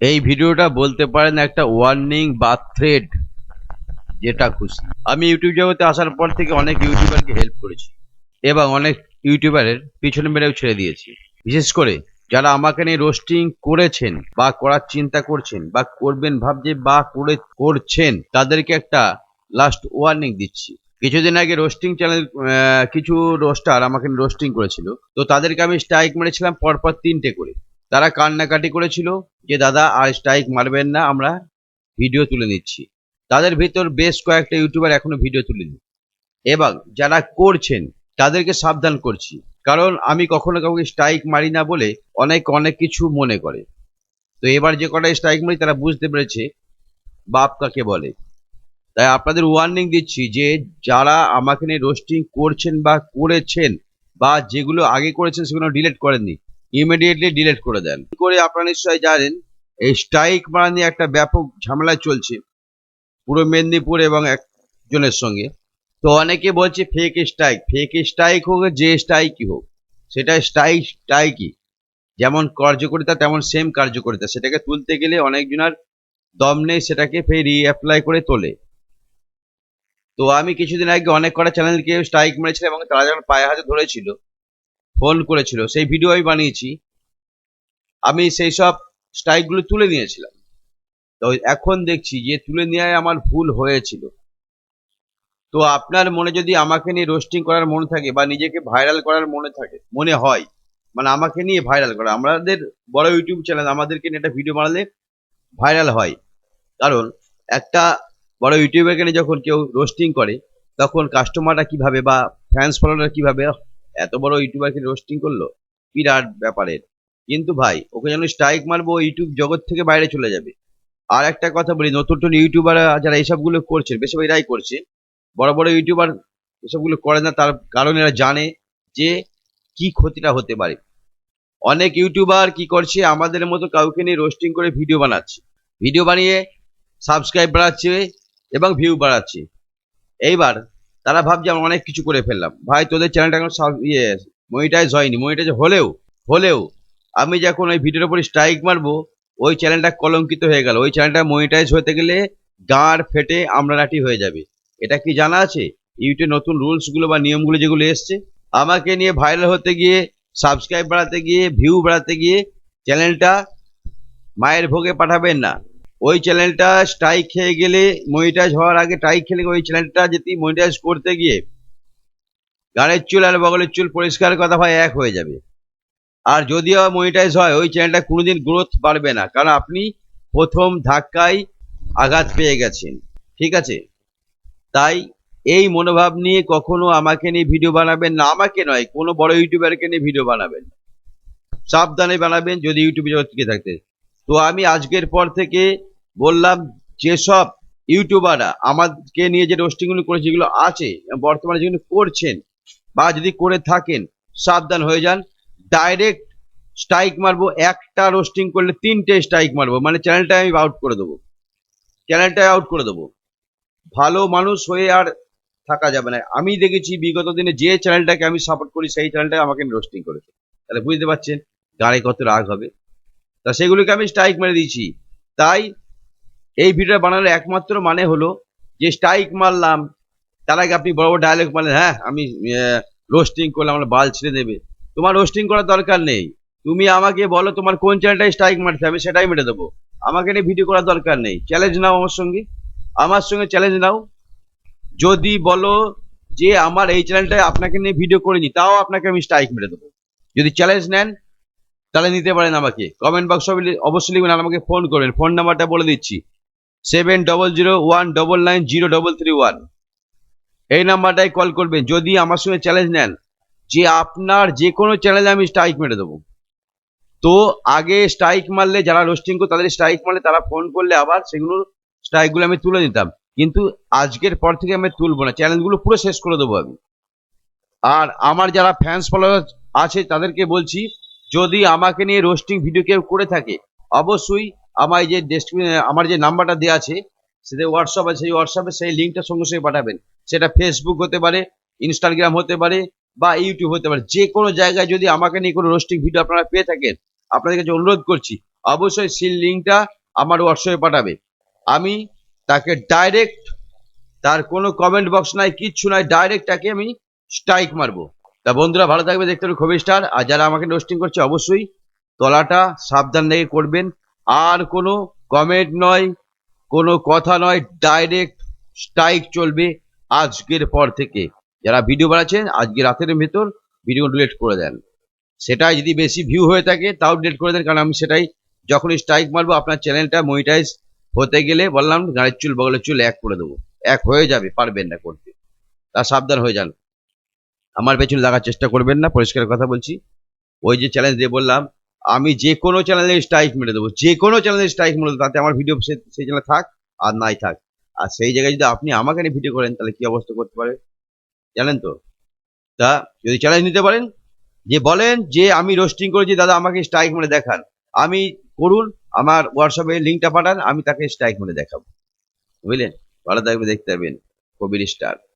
এই ভিডিওটা বলতে পারেন একটা ওয়ার্নিং বা থ্রেড যেটা খুশি। আমি ইউটিউব জগতে আসার পর থেকে অনেক ইউটিউবারকে হেল্প করেছি এবং অনেক ইউটিউবারের পিছনে মেরেও ছেড়ে দিয়েছি। বিশেষ করে যারা আমাকে নিয়ে রোস্টিং করেছেন বা করার চিন্তা করছেন বা করবেন, ভাবছে বা করে, করছেন, তাদেরকে একটা লাস্ট ওয়ার্নিং দিচ্ছি। কিছুদিন আগে রোস্টিং চ্যানেল কিছু রোস্টার আমাকে রোস্টিং করেছিল। তো তাদেরকে আমি স্ট্রাইক মেরেছিলাম, পরপর তিনটে করে। তারা কান্নাকাটি করেছিল যে, দাদা, আর স্ট্রাইক মারবেন না, আমরা ভিডিও তুলে নিচ্ছি। তাদের ভিতর বেশ কয়েকটা ইউটিউবার এখনও ভিডিও তুলেনি। এবং যারা করছেন, তাদেরকে সাবধান করছি। কারণ আমি কখনো কাউকে স্ট্রাইক মারি না বলে অনেক অনেক কিছু মনে করে। তো এবার যে কটা স্ট্রাইক মারি, তারা বুঝতে পেরেছে, বাপ কাকে বলে। তাই আপনাদের ওয়ার্নিং দিচ্ছি যে, যারা আমাকে নিয়ে রোস্টিং করছেন বা করেছেন বা যেগুলো আগে করেছেন, সেগুলো ডিলিট করেননি। ইমিডিয়েটলি ডিলিট করে দেন। করে আপনারা নিশ্চয়ই জানেন, এই স্ট্রাইক মারা নিয়ে একটা ব্যাপক ঝামেলা চলছে, পুরো মেদিনীপুর এবং একজনের সঙ্গে। তো অনেকে বলছে ফেক স্ট্রাইক ফেক স্ট্রাইক হোক যে স্ট্রাইকই হোক, সেটা স্ট্রাইক স্ট্রাইকই যেমন কার্যকরিতা, তেমন সেম কার্যকরিতা। সেটাকে তুলতে গেলে অনেকজনের দম নেই, সেটাকে ফের রিঅ্যাপ্লাই করে তোলে। তো আমি কিছুদিন আগে অনেক কটা চ্যানেলকে স্ট্রাইক মেরেছিলাম এবং তারা যখন পায়ে হাতে ধরেছিল ফোন করেছিল সেই ভিডিও আমি বানিয়েছি। আমি সেই সব স্ট্রাইকগুলো তুলে নিয়েছিলাম। তো এখন দেখছি যে তুলে নেওয়ায় আমার ভুল হয়েছিল। তো আপনার মনে যদি আমাকে নিয়ে রোস্টিং করার মনে থাকে বা নিজেকে ভাইরাল করার মনে থাকে মনে হয় মানে আমাকে নিয়ে ভাইরাল করা আমাদের বড় ইউটিউব চ্যানেল আমাদেরকে নিয়ে একটা ভিডিও বানালে ভাইরাল হয়। কারণ একটা বড় ইউটিউবারকে নিয়ে যখন কেউ রোস্টিং করে তখন কাস্টমাররা কীভাবে বা ফ্যান্স ফলোয়াররা কীভাবে "আহ, এত বড় ইউটিউবারকে রোস্টিং করল? বিরাট ব্যাপারের। কিন্তু ভাই, ওকে যেন স্ট্রাইক মারবো ইউটিউব জগৎ থেকে বাইরে চলে যাবে। আর একটা কথা বলি, নতুন নতুন ইউটিউবার যারা এইসবগুলো করছে, বেশিরভাগ করছে, বড় বড় ইউটিউবার এসবগুলো করে না, তার কারণ এরা জানে যে কি ক্ষতিটা হতে পারে। অনেক ইউটিউবার কি করছে, আমাদের মতো কাউকে নিয়ে রোস্টিং করে ভিডিও বানাচ্ছে। ভিডিও বানিয়ে সাবস্ক্রাইব বাড়াচ্ছে এবং ভিউ বাড়াচ্ছে। এইবার তারা ভাবছে, আমরা অনেক কিছু করে ফেললাম। ভাই, তোদের চ্যানেলটা এখন সাব- ইয়ে মনিটাইজ হয়নি। মনিটাইজ হলেও হলেও, আমি যখন ওই ভিডিওর উপর স্ট্রাইক মারবো, ওই চ্যানেলটা কলঙ্কিত হয়ে গেল। ওই চ্যানেলটা মনিটাইজ হতে গেলে গাঁড় ফেটে আমরানাটি হয়ে যাবে। এটা কি জানা আছে? ইউটিউব নতুন রুলসগুলো বা নিয়মগুলো যেগুলো এসছে, আমাকে নিয়ে ভাইরাল হতে গিয়ে সাবস্ক্রাইব বাড়াতে গিয়ে ভিউ বাড়াতে গিয়ে চ্যানেলটা মায়ের ভোগে পাঠাবেন না। ওই চ্যানেলটা স্ট্রাইক খেয়ে গেলে মনিটাইজ হওয়ার আগে স্ট্রাইক খেলে ওই চ্যানেলটা যদি মনিটাইজ করতে গিয়ে গানের চুল আর বগলের চুল পরিষ্কার কথা ভাই এক হয়ে যাবে। আর যদিও মনিটাইজ হয়, ওই চ্যানেলটা কোনোদিন গ্রোথ বাড়বে না। কারণ আপনি প্রথম ধাক্কায় আঘাত পেয়ে গেছেন। ঠিক আছে? তাই এই মনোভাব নিয়ে কখনো আমাকে নিয়ে ভিডিও বানাবেন না। আমাকে নয়, কোনো বড় ইউটিউবারকে নিয়ে ভিডিও বানাবেন। সাবধানে বানাবেন, যদি ইউটিউবে থাকতে তো আমি আজকের পর থেকে বললাম, যেসব ইউটিউবাররা আমাকে নিয়ে যে রোস্টিংগুলো করে, যেগুলো আছে, বর্তমানে যেগুলো করছেন বা যদি করে থাকেন, সাবধান হয়ে যান। ডাইরেক্ট স্ট্রাইক মারবো, একটা রোস্টিং করলে তিনটে স্ট্রাইক মারবো মানে চ্যানেলটা আমি আউট করে দেবো। চ্যানেলটা আউট করে দেবো। ভালো মানুষ হয়ে আর থাকা যাবে না। আমি দেখেছি বিগত দিনে যে চ্যানেলটাকে আমি সাপোর্ট করি, সেই চ্যানেলটা আমাকে রোস্টিং করেছে। তাহলে বুঝতে পারছেন গাড়ি কত রাগ হবে। তা সেগুলিকে আমি স্ট্রাইক মেরে দিয়েছি। তাই এই ভিডিও বানানোর একমাত্র মানে হলো যে স্ট্রাইক মারলাম, তার আগে আপনি বড় বড় ডায়লগ মারলেন হ্যাঁ আমি রোস্টিং করলাম, আমার বাল ছেড়ে দেবে। তোমার রোস্টিং করার দরকার নেই। তুমি আমাকে বলো তোমার কোন চ্যানেলটাই স্ট্রাইক মারতে হবে, সেটাই মেরে দেবো। আমাকে নিয়ে ভিডিও করার দরকার নেই। চ্যালেঞ্জ নাও আমার সঙ্গে। আমার সঙ্গে চ্যালেঞ্জ নাও। যদি বলো যে আমার এই চ্যানেলটায় আপনাকে নিয়ে ভিডিও করে করিনি, তাও আপনাকে আমি স্ট্রাইক মেরে দেবো। যদি চ্যালেঞ্জ নেন তাহলে নিতে পারেন আমাকে। কমেন্ট বক্সে অবশ্যই লিখবেন আর আমাকে ফোন করবেন। ফোন নাম্বারটা বলে দিচ্ছি। Seven double zero one double nine zero double three one এই নাম্বারটায় কল করবেন। যদি আমার সঙ্গে চ্যালেঞ্জ নেন, যে আপনার যে কোনো চ্যানেলে আমি স্ট্রাইক মেরে দেবো। তো আগে স্ট্রাইক মারলে, যারা রোস্টিং করতো তাদের স্ট্রাইক মারলে তারা ফোন করলে আবার সেগুলো স্ট্রাইকগুলো আমি তুলে নিতাম। কিন্তু আজকের পর থেকে আমি তুলবো না। চ্যানেলগুলো পুরো শেষ করে দেবো আমি। আর আমার যারা ফ্যান্স ফলোয়ার আছে, তাদেরকে বলছি যদি আমাকে নিয়ে রোস্টিং ভিডিও কেউ করে থাকে, অবশ্যই আমার যে আমার যে নাম্বারটা দেওয়া আছে, সেটা হোয়াটসঅ্যাপ আছে, সেই হোয়াটসঅ্যাপে সেই লিঙ্কটা সঙ্গে সঙ্গে পাঠাবেন। সেটা ফেসবুক হতে পারে ইনস্টাগ্রাম হতে পারে, বা ইউটিউব হতে পারে। যে কোনো জায়গায় যদি আমাকে নিয়ে কোনো রোস্টিং ভিডিও আপনারা পেয়ে থাকেন আপনাদের কাছে অনুরোধ করছি, অবশ্যই সেই লিঙ্কটা আমার হোয়াটসঅ্যাপে পাঠাবে। আমি তাকে ডাইরেক্ট তার কোনো কমেন্ট বক্স নাই, কিচ্ছু নাই ডাইরেক্ট তাকে আমি স্ট্রাইক মারবো। তা বন্ধুরা ভালো থাকবে, দেখতে খুবই স্টার। আর যারা আমাকে রোস্টিং করছে, অবশ্যই তলাটা সাবধান রেখে করবেন। আর কোনো কমেন্ট নয়, কোনো কথা নয় ডাইরেক্ট স্ট্রাইক চলবে আজকের পর থেকে। যারা ভিডিও বানাচ্ছেন, আজকে রাতের ভেতর ভিডিও ডিলিট করে দেন। সেটাই যদি বেশি ভিউ হয়ে থাকে, তাও ডিলিট করে দেন। কারণ আমি সেটাই যখন স্ট্রাইক মারবো, আপনার চ্যানেলটা মনিটাইজ হতে গেলে বললাম, গাড়ির চুল, বগলের চুল এক করে দেবো। এক হয়ে যাবে, পারবেন না করতে। তা সাবধান হয়ে যান। আমার পেছনে লাগার চেষ্টা করবেন না, পরিষ্কার কথা বলছি। ওই যে চ্যালেঞ্জ দিয়ে বললাম, আমি যে কোনো চ্যানেলে স্ট্রাইক মেরে দেবো, যে কোনো চ্যানেলে স্ট্রাইক মেরে দেবো, তাতে আমার ভিডিও সেই চ্যানেলে থাক আর নাই থাক। আর সেই জায়গায় যদি আপনি আমাকে নিয়ে ভিডিও করেন, তাহলে কি অবস্থা করতে পারে? জানেন তো? তা যদি চ্যালেঞ্জ নিতে পারেন, যে বলেন যে আমি রোস্টিং করেছি, দাদা আমাকে স্ট্রাইক মেরে দেখান। আমি করুন, আমার হোয়াটসঅ্যাপে লিঙ্কটা পাঠান, আমি তাকে স্ট্রাইক মেরে দেখাবো। বুঝলেন? ভালো থাকবে দেখতে পাবেন কবির স্টার